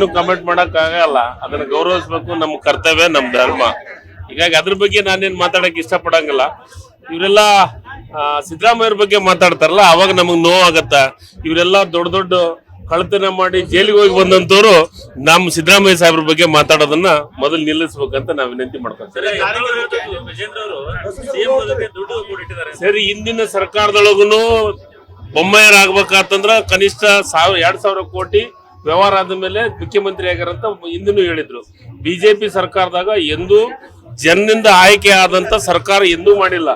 ಏನು ಕಮೆಂಟ್ ಮಾಡಕ್ ಆಗಲ್ಲ. ಅದನ್ನ ಗೌರವಿಸ್ಬೇಕು ನಮ್ಮ ಕರ್ತವ್ಯ ನಮ್ಮ ಧರ್ಮ. ಹೀಗಾಗಿ ಅದ್ರ ಬಗ್ಗೆ ನಾನೇನ್ ಮಾತಾಡಕ್ ಇಷ್ಟಪಡಂಗಿಲ್ಲ. ಇವರೆಲ್ಲ ಸಿದ್ದರಾಮಯ್ಯರ ಬಗ್ಗೆ ಮಾತಾಡ್ತಾರಲ್ಲ ಅವಾಗ ನಮಗ್ ನೋವಾಗತ್ತ ಇವರೆಲ್ಲ ದೊಡ್ಡ ದೊಡ್ಡ ಕಳತನ ಮಾಡಿ ಜೈಲಿಗೆ ಹೋಗಿ ಬಂದಂತವ್ರು ನಮ್ ಸಿದ್ದರಾಮಯ್ಯ ಸಾಹೇಬ್ರ ಬಗ್ಗೆ ಮಾತಾಡೋದನ್ನ ಮೊದಲು ನಿಲ್ಲಿಸ್ಬೇಕಂತ ನಾವ್ ವಿನಂತಿ ಮಾಡ್ಕೊಂತೀವಿ ಸರಿ ಹಿಂದಿನ ಸರ್ಕಾರದೊಳಗುನು ಬೊಮ್ಮಾಯರಾಗ್ಬೇಕಾತಂದ್ರ ಕನಿಷ್ಠ ಸಾವಿರ ಎರಡ್ ಸಾವಿರ ಕೋಟಿ ವ್ಯವಹಾರ ಆದ ಮೇಲೆ ಮುಖ್ಯಮಂತ್ರಿ ಆಗ್ಯಾರಂತ ಹಿಂದಿನೂ ಹೇಳಿದ್ರು. ಬಿಜೆಪಿ ಸರ್ಕಾರದಾಗ ಎಂದೂ ಜನರಿಂದ ಆಯ್ಕೆ ಆದಂತ ಸರ್ಕಾರ ಎಂದೂ ಮಾಡಿಲ್ಲ.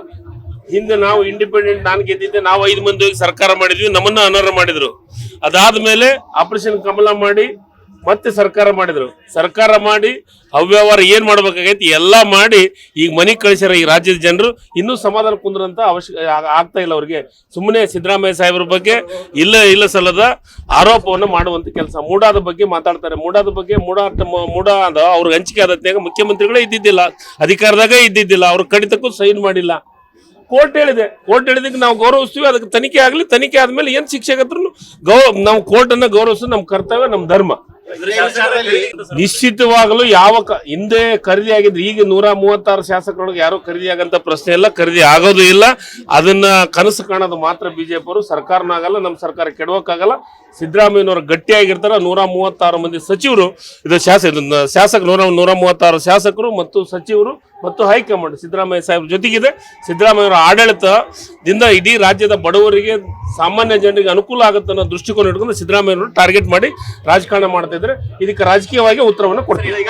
ಹಿಂದೆ ನಾವು ಇಂಡಿಪೆಂಡೆಂಟ್ ನಾನು ಗೆದ್ದಿದ್ದೆ, ನಾವು ಐದು ಮಂದಿ ಹೋಗಿ ಸರ್ಕಾರ ಮಾಡಿದ್ವಿ, ನಮ್ಮನ್ನ ಅನರ್ಹ ಮಾಡಿದ್ರು. ಅದಾದ್ಮೇಲೆ ಆಪರೇಷನ್ ಕಮಲ ಮಾಡಿ ಮತ್ತೆ ಸರ್ಕಾರ ಮಾಡಿದ್ರು. ಸರ್ಕಾರ ಮಾಡಿ ಅವ್ಯವಹಾರ ಏನ್ ಮಾಡ್ಬೇಕಾಗೈತಿ ಎಲ್ಲಾ ಮಾಡಿ ಈಗ ಮನೆಗೆ ಕಳಿಸ್ಯಾರ ಈ ರಾಜ್ಯದ ಜನರು. ಇನ್ನೂ ಸಮಾಧಾನ ಕುಂದ್ರಂತ ಅವಶ್ಯ ಆಗ್ತಾ ಇಲ್ಲ ಅವ್ರಿಗೆ. ಸುಮ್ಮನೆ ಸಿದ್ದರಾಮಯ್ಯ ಸಾಹೇಬ್ರ ಬಗ್ಗೆ ಇಲ್ಲ ಇಲ್ಲ ಸಲ್ಲದ ಆರೋಪವನ್ನು ಮಾಡುವಂತ ಕೆಲಸ. ಮೂಡಾದ ಬಗ್ಗೆ ಮಾತಾಡ್ತಾರೆ. ಮೂಡಾದ ಬಗ್ಗೆ ಮೂಡ ಮೂಡ ಅದ, ಅವ್ರಿಗೆ ಹಂಚಿಕೆ ಆದತ್ನಾಗ ಮುಖ್ಯಮಂತ್ರಿಗಳೇ ಇದ್ದಿದ್ದಿಲ್ಲ. ಅಧಿಕಾರದಾಗ ಇದ್ದಿದ್ದಿಲ್ಲ. ಅವ್ರ ಕಡಿತಕ್ಕೂ ಸೈನ್ ಮಾಡಿಲ್ಲ. ಕೋರ್ಟ್ ಹೇಳಿದೆ. ಕೋರ್ಟ್ ಹೇಳಿದಕ್ಕೆ ನಾವು ಗೌರವಿಸ್ತೀವಿ. ಅದಕ್ಕೆ ತನಿಖೆ ಆಗಲಿ, ತನಿಖೆ ಆದ್ಮೇಲೆ ಏನು ಶಿಕ್ಷೆ ಗೌ, ನಾವು ಕೋರ್ಟ್ ಅನ್ನ ಗೌರವಿಸೋದು ನಮ್ಮ ಕರ್ತವ್ಯ ನಮ್ಮ ಧರ್ಮ. ನಿಶ್ಚಿತವಾಗಲೂ ಯಾವ ಹಿಂದೆ ಖರೀದಿ ಆಗಿದ್ರೆ ಈಗ ನೂರ ಮೂವತ್ತಾರು ಶಾಸಕರೊಳಗೆ ಯಾರು ಖರೀದಿ ಆಗಂತ ಪ್ರಶ್ನೆ ಇಲ್ಲ, ಖರೀದಿ ಆಗೋದು ಇಲ್ಲ. ಅದನ್ನ ಕನಸು ಕಾಣೋದು ಮಾತ್ರ ಬಿಜೆಪಿ ಅವರು ಸರ್ಕಾರನಾಗಲ್ಲ, ನಮ್ಮ ಸರ್ಕಾರ ಕೆಡವಕ್ಕಾಗಲ್ಲ. ಸಿದ್ದರಾಮಯ್ಯನವರು ಗಟ್ಟಿಯಾಗಿರ್ತಾರೆ. ನೂರ ಮೂವತ್ತಾರು ಮಂದಿ ಸಚಿವರು, ಇದು ಶಾಸಕ ಶಾಸಕ ನೂರ ನೂರ ಮೂವತ್ತಾರು ಶಾಸಕರು ಮತ್ತು ಸಚಿವರು ಮತ್ತು ಹೈಕಮಾಂಡ್ ಸಿದ್ದರಾಮಯ್ಯ ಸಾಹೇಬ್ರ ಜೊತೆಗಿದೆ. ಸಿದ್ದರಾಮಯ್ಯವರ ಆಡಳಿತದಿಂದ ಇಡೀ ರಾಜ್ಯದ ಬಡವರಿಗೆ ಸಾಮಾನ್ಯ ಜನರಿಗೆ ಅನುಕೂಲ ಆಗುತ್ತೆ ಅನ್ನೋ ದೃಷ್ಟಿಕೋನ ಇಟ್ಕೊಂಡು ಸಿದ್ದರಾಮಯ್ಯವರು ಟಾರ್ಗೆಟ್ ಮಾಡಿ ರಾಜಕಾರಣ ಮಾಡ್ತಾ ಇದ್ರೆ ಇದಕ್ಕೆ ರಾಜಕೀಯವಾಗಿ ಉತ್ತರವನ್ನು ಕೊಡ್ತೀವಿ.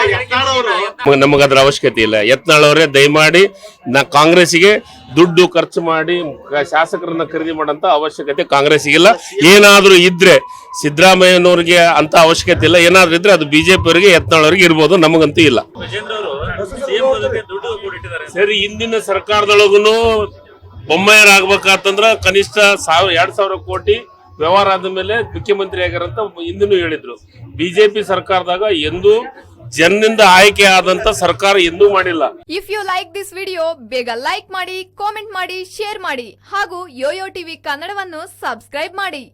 ನಮಗೆ- ನಮಗೆ ಅದರ ಅವಶ್ಯಕತೆ ಇಲ್ಲ. ಯತ್ನಾಳವರೇ ದಯಮಾಡಿ ನಾ ಕಾಂಗ್ರೆಸ್ಗೆ ದುಡ್ಡು ಖರ್ಚು ಮಾಡಿ ಶಾಸಕರನ್ನ ಖರೀದಿ ಮಾಡೋಂಥ ಅವಶ್ಯಕತೆ ಕಾಂಗ್ರೆಸ್ಸಿಗಿಲ್ಲ ಏನಾದರೂ ಇದ್ರೆ ಸಿದ್ದರಾಮಯ್ಯನವ್ರಿಗೆ ಅಂತ ಅವಶ್ಯಕತೆ ಇಲ್ಲ. ಏನಾದರೂ ಇದ್ರೆ ಅದು ಬಿಜೆಪಿಯವರಿಗೆ ಅವರಿಗೆ ಯತ್ನಾಳ್ ಅವರಿಗೆ ಇರ್ಬೋದು. ನಮಗಂತೂ ಇಲ್ಲ. ಸರಿ ಹಿಂದಿನ ಸರ್ಕಾರದೊಳಗೂ ಬೊಮ್ಮಾಯರಾಗ್ಬೇಕಾತಂದ್ರ ಕನಿಷ್ಠ ಸಾವಿರ ಎರಡ್ ಸಾವಿರ ಕೋಟಿ ವ್ಯವಹಾರ ಆದ ಮೇಲೆ ಮುಖ್ಯಮಂತ್ರಿ ಆಗ್ಯಾರಂತ ಹಿಂದಿನೂ ಹೇಳಿದ್ರು. ಬಿಜೆಪಿ ಸರ್ಕಾರದಾಗ ಎಂದೂ ಜನರಿಂದ ಆಯ್ಕೆ ಆದಂತ ಸರ್ಕಾರ ಎಂದೂ ಮಾಡಿಲ್ಲ. If you like this video ಬೇಗ ಲೈಕ್ ಮಾಡಿ ಕಾಮೆಂಟ್ ಮಾಡಿ ಶೇರ್ ಮಾಡಿ ಹಾಗೂ ಯೋಯೋ ಟಿವಿ ಕನ್ನಡವನ್ನು ಸಬ್ಸ್ಕ್ರೈಬ್ ಮಾಡಿ.